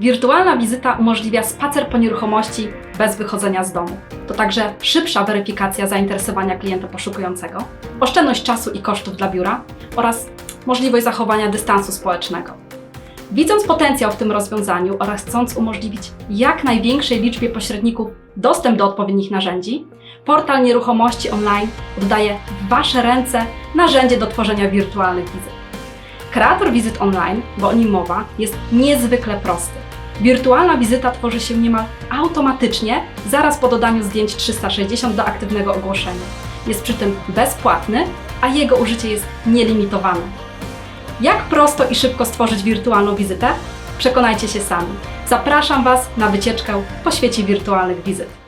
Wirtualna wizyta umożliwia spacer po nieruchomości bez wychodzenia z domu. To także szybsza weryfikacja zainteresowania klienta poszukującego, oszczędność czasu i kosztów dla biura oraz możliwość zachowania dystansu społecznego. Widząc potencjał w tym rozwiązaniu oraz chcąc umożliwić jak największej liczbie pośredników dostęp do odpowiednich narzędzi, portal nieruchomości online oddaje w Wasze ręce narzędzie do tworzenia wirtualnych wizyt. Kreator wizyt online, bo o nim mowa, jest niezwykle prosty. Wirtualna wizyta tworzy się niemal automatycznie zaraz po dodaniu zdjęć 360 do aktywnego ogłoszenia. Jest przy tym bezpłatny, a jego użycie jest nielimitowane. Jak prosto i szybko stworzyć wirtualną wizytę? Przekonajcie się sami. Zapraszam Was na wycieczkę po świecie wirtualnych wizyt.